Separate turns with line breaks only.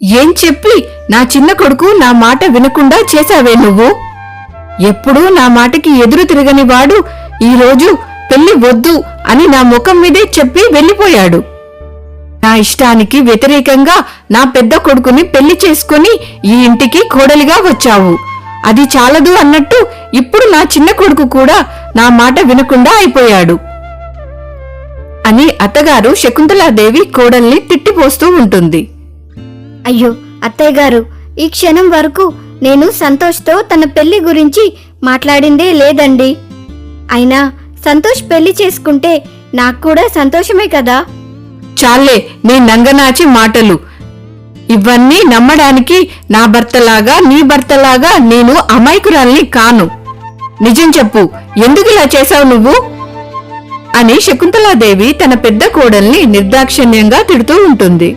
ఏం చెప్పి నా చిన్న కొడుకు నా మాట వినకుండా చేశావే నువ్వు? ఎప్పుడూ నా మాటకి ఎదురు తిరగని వాడు ఈరోజు పెళ్ళి వద్దు అని నా ముఖం మీదే చెప్పి వెళ్ళిపోయాడు. నా ఇష్టానికి వ్యతిరేకంగా నా పెద్ద కొడుకుని పెళ్ళి చేసుకుని ఈ ఇంటికి కోడలిగా వచ్చావు. అది చాలదు అన్నట్టు ఇప్పుడు నా చిన్న కొడుకు కూడా నా మాట వినకుండా అయిపోయాడు. అని అత్తగారు శకుంతలాదేవి కోడల్ని తిట్టిపోస్తూ ఉంటుంది.
అయ్యో అత్తయ్య గారు ఈ క్షణం వరకు నేను సంతోష్తో తన పెళ్ళి గురించి మాట్లాడిందే లేదండి. అయినా సంతోష్ పెళ్ళి చేసుకుంటే నాకు కూడా సంతోషమే కదా?
చాలే నీ నంగనాచి మాటలు. ఇవన్నీ నమ్మడానికి నా భర్తలాగా నీ భర్తలాగా నేను అమాయకురాల్ని కాను. నిజం చెప్పు ఎందుకు ఇలా చేశావు నువ్వు? అని శకుంతలాదేవి తన పెద్ద కోడల్ని నిర్దాక్షిణ్యంగా తిడుతూ ఉంటుంది.